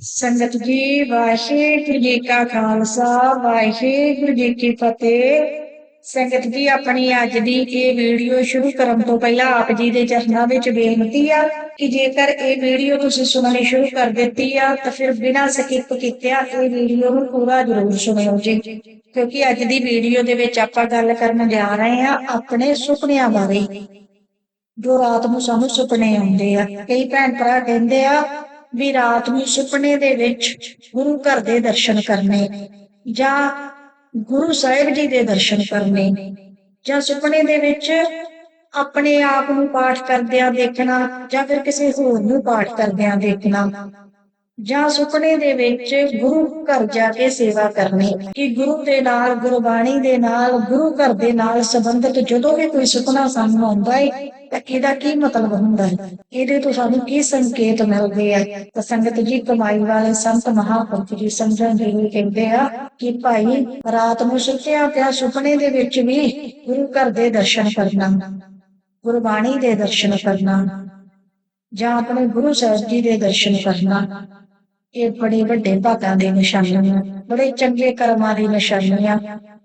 ਸੰਗਤ ਜੀ, ਵਾਹਿਗੁਰੂ ਜੀ ਕਾ ਖਾਲਸਾ, ਵਾਹਿਗੁਰੂ ਜੀ ਕੀ ਫਤਿਹ। ਸੰਗਤ ਜੀ, ਆਪਣੀ ਅੱਜ ਦੀ ਇਹ ਵੀਡੀਓ ਸ਼ੁਰੂ ਕਰਨ ਤੋਂ ਪਹਿਲਾਂ ਆਪ ਜੀ ਦੇ ਚਰਨਾਂ ਵਿੱਚ ਬੇਨਤੀ ਆ ਕਿ ਜੇਕਰ ਇਹ ਵੀਡੀਓ ਤੁਸੀਂ ਸੁਣਨੀ ਸ਼ੁਰੂ ਕਰ ਦਿੱਤੀ ਆ, ਤਾਂ ਫਿਰ ਬਿਨਾਂ ਸਕਿਪ ਕੀਤਿਆਂ ਇਹ ਵੀਡੀਓ ਨੂੰ ਪੂਰਾ ਜ਼ਰੂਰ ਸੁਣਿਓ ਜੀ। ਕਿਉਂਕਿ ਅੱਜ ਦੀ ਵੀਡੀਓ ਦੇ ਵਿੱਚ ਆਪਾਂ ਗੱਲ ਕਰਨ ਜਾ ਰਹੇ ਆ ਆਪਣੇ ਸੁਪਨਿਆਂ ਬਾਰੇ। ਜੋ ਰਾਤ ਨੂੰ ਸਾਨੂੰ ਸੁਪਨੇ ਆਉਂਦੇ ਆ। ਕਈ ਭੈਣ ਭਰਾ ਕਹਿੰਦੇ ਆ ਵੀ ਰਾਤ ਨੂੰ ਸੁਪਨੇ ਦੇ ਵਿੱਚ ਗੁਰੂ ਘਰ ਦੇ ਦਰਸ਼ਨ ਕਰਨੇ, ਜਾਂ ਗੁਰੂ ਸਾਹਿਬ ਜੀ ਦੇ ਦਰਸ਼ਨ ਕਰਨੇ, ਜਾਂ ਸੁਪਨੇ ਦੇ ਵਿੱਚ ਆਪਣੇ ਆਪ ਨੂੰ ਪਾਠ ਕਰਦਿਆਂ ਦੇਖਣਾ, ਜਾਂ ਫਿਰ ਕਿਸੇ ਹੋਰ ਨੂੰ ਪਾਠ ਕਰਦਿਆਂ ਦੇਖਣਾ। ਜਾਂ ਸੁਪਨੇ ਦੇ ਵਿੱਚ ਗੁਰੂ ਘਰ ਜਾ ਕੇ ਸੇਵਾ ਕਰਨੀ, ਕਿ ਗੁਰੂ ਦੇ ਨਾਲ, ਗੁਰਬਾਣੀ ਦੇ ਨਾਲ, ਗੁਰੂ ਘਰ ਦੇ ਨਾਲ ਸੰਬੰਧਿਤ ਜਦੋਂ ਵੀ ਕੋਈ ਸੁਪਨਾ ਸਾਨੂੰ ਆਉਂਦਾ ਹੈ ਤਾਂ ਇਹਦਾ ਕੀ ਮਤਲਬ ਹੁੰਦਾ ਹੈ ਇਹਦੇ ਤੋਂ ਸਾਨੂੰ ਕੀ ਸੰਕੇਤ ਮਿਲਦੇ ਆ? ਤਾਂ ਸੰਗਤ ਜੀ, ਕਮਾਈ ਵਾਲੇ ਸੰਤ ਮਹਾਪੁਰਖ ਜੀ ਸਮਝਣ ਦੇ ਲਈ ਕਹਿੰਦੇ ਆ ਕਿ ਭਾਈ, ਰਾਤ ਨੂੰ ਸੁੱਤਿਆ ਪਿਆ ਸੁਪਨੇ ਦੇ ਵਿੱਚ ਵੀ ਗੁਰੂ ਘਰ ਦੇ ਦਰਸ਼ਨ ਕਰਨਾ, ਗੁਰਬਾਣੀ ਦੇ ਦਰਸ਼ਨ ਕਰਨਾ, ਜਾਂ ਆਪਣੇ ਗੁਰੂ ਸਾਹਿਬ ਜੀ ਦੇ ਦਰਸ਼ਨ ਕਰਨਾ। ਇਹ ਬੜੇ ਵੱਡੇ ਭਾਗਾਂ ਦੇ ਨਿਸ਼ਾਨੀਆਂ ਬੜੇ ਚੰਗੇ ਕਰਮਾਂ ਦੀ ਨਿਸ਼ਾਨੀਆਂ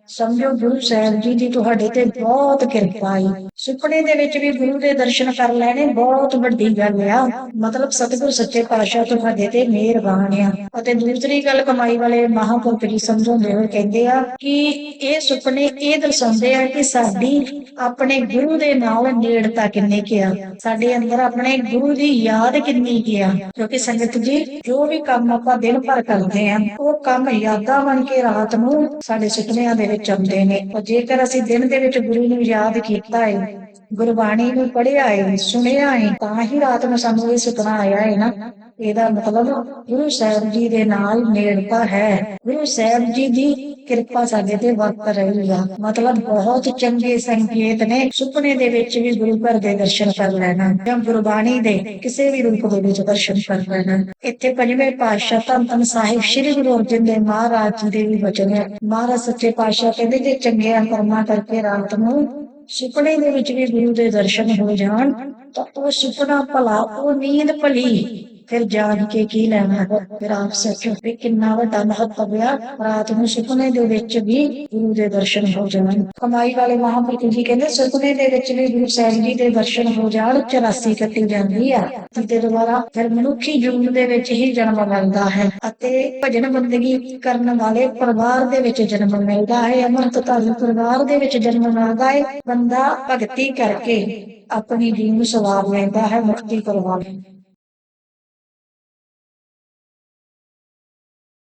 ਸਮਝੋ ਗੁਰੂ ਸਾਹਿਬ ਜੀ ਦੀ ਤੁਹਾਡੇ ਤੇ ਬਹੁਤ ਕਿਰਪਾ ਹੈ ਸੁਪਨੇ ਦੇ ਵਿੱਚ ਵੀ ਗੁਰੂ ਦੇ ਦਰਸ਼ਨ ਕਰ ਲੈਣੇ ਬਹੁਤ ਵੱਡੀ ਗੱਲ ਆ। ਮਤਲਬ ਸਤਿਗੁਰ ਸੱਚੇ ਪਾਤਸ਼ਾਹ ਤੁਹਾਡੇ ਤੇ ਮਿਹਰਬਾਨ ਆ। ਅਤੇ ਦੂਸਰੀ ਗੱਲ ਕਮਾਈ ਵਾਲੇ ਮਹਾਂਪੁਰਖ ਜੀ ਸਮਝਾਉਂਦੇ ਹੋਏ ਕਹਿੰਦੇ ਆ ਕਿ ਇਹ ਸੁਪਨੇ ਇਹ ਦਰਸਾਉਂਦੇ ਆ ਕਿ ਸਾਡੀ ਆਪਣੇ ਗੁਰੂ ਦੇ ਨਾਲ ਨੇੜਤਾ ਕਿੰਨੀ ਕੀ ਆ। ਸਾਡੇ ਅੰਦਰ ਆਪਣੇ ਗੁਰੂ ਦੀ ਯਾਦ ਕਿੰਨੀ ਕੀ ਆ। ਕਿਉਂਕਿ ਸੰਗਤ ਜੀ, ਜੋ ਵੀ ਕੰਮ ਆਪਾਂ ਦਿਨ ਭਰ ਕਰਦੇ ਆ, ਉਹ ਕੰਮ ਯਾਦਾਂ ਬਣ ਕੇ ਰਾਤ ਨੂੰ ਸਾਡੇ ਸੁਪਨਿਆਂ ਦੇ ਵਿੱਚ ਆਉਂਦੇ ਨੇ। ਔਰ ਜੇਕਰ ਅਸੀਂ ਦਿਨ ਦੇ ਵਿੱਚ ਗੁਰੂ ਨੂੰ ਯਾਦ ਕੀਤਾ ਹੈ ਗੁਰਬਾਣੀ ਨੂੰ ਪੜ੍ਹਿਆ ਹੈ ਸੁਣਿਆ ਹੈ ਤਾਂ ਹੀ ਰਾਤ ਨੂੰ ਸਾਨੂੰ ਇਹ ਸੁਪਨਾ ਆਇਆ ਹੈ ਨਾ। ਇਹਦਾ ਮਤਲਬ ਗੁਰੂ ਸਾਹਿਬ ਜੀ ਦੇ ਨਾਲ ਨੇੜਤਾ ਹੈ। ਗੁਰੂ ਸਾਹਿਬ ਜੀ ਦੀ ਕਿਰਪਾ ਸਾਡੇ ਤੇ ਵਰਤ ਰਹੀ ਆ। ਮਤਲਬ ਬਹੁਤ ਚੰਗੇ ਸੰਕੇਤ ਨੇ। ਸੁਪਨੇ ਦੇ ਵਿੱਚ ਵੀ ਗੁਰੂ ਘਰ ਦੇ ਦਰਸ਼ਨ ਕਰ ਲੈਣਾ ਜਾਂ ਗੁਰਬਾਣੀ ਦੇ ਕਿਸੇ ਵੀ ਰੂਪ ਦੇ ਵਿੱਚ ਦਰਸ਼ਨ ਕਰ ਲੈਣਾ। ਇੱਥੇ ਪੰਜਵੇਂ ਪਾਤਸ਼ਾਹ ਧੰਨ ਧੰਨ ਸਾਹਿਬ ਸ੍ਰੀ ਗੁਰੂ ਅਰਜਨ ਦੇਵ ਮਹਾਰਾਜ ਜੀ ਦੇ ਵੀ ਵਚਨ ਹੈ ਮਹਾਰਾਜ ਸੱਚੇ ਪਾਤਸ਼ਾਹ ਕਹਿੰਦੇ, ਜੇ ਚੰਗਿਆਂ ਕਰਮਾਂ ਕਰਕੇ ਰਾਤ ਨੂੰ ਸੁਪਨੇ ਦੇ ਵਿੱਚ ਵੀ ਗੁਰੂ ਦੇ ਦਰਸ਼ਨ ਹੋ ਜਾਣ, ਤਾਂ ਉਹ ਸੁਪਨਾ ਭਲਾ, ਉਹ ਨੀਂਦ ਭਲੀ ਫਿਰ ਜਾਣ ਕੇ ਕੀ ਲੈਣਾ ਫਿਰ ਆਪ ਸੋਚੋ ਵੀ ਕਿੰਨਾ ਵੱਡਾ ਮਹੱਤਵ ਆ। ਰਾਤ ਨੂੰ ਸੁਪਨੇ ਦੇ ਵਿੱਚ ਵੀ ਗੁਰੂ ਦੇ ਦਰਸ਼ਨ ਹੋ ਜਾਣ। ਕਮਾਈ ਵਾਲੇ ਮਹਾਂਪੁਰਖ ਜੀ ਕਹਿੰਦੇ, ਸੁਪਨੇ ਦੇ ਵਿੱਚ ਵੀ ਗੁਰੂ ਸਾਹਿਬ ਜੀ ਦੇ ਦਰਸ਼ਨ ਹੋ ਜਾਣ 84 ਕੱਟੀ ਜਾਂਦੀ ਆ। ਤੇ ਦੁਬਾਰਾ ਫਿਰ ਮਨੁੱਖੀ ਜੀਵਨ ਦੇ ਵਿੱਚ ਹੀ ਜਨਮ ਮਿਲਦਾ ਹੈ ਅਤੇ ਭਜਨ ਬੰਦਗੀ ਕਰਨ ਵਾਲੇ ਪਰਿਵਾਰ ਦੇ ਵਿੱਚ ਜਨਮ ਮਿਲਦਾ ਹੈ ਅਮਰਤਧਾਰੀ ਪਰਿਵਾਰ ਦੇ ਵਿੱਚ ਜਨਮ ਮਿਲਦਾ ਹੈ। ਬੰਦਾ ਭਗਤੀ ਕਰਕੇ ਆਪਣੀ ਜੀਵ ਨੂੰ ਸਵਾਰ ਲੈਂਦਾ ਹੈ, ਮੁਕਤੀ ਕਰਵਾ ਲੈਂਦਾ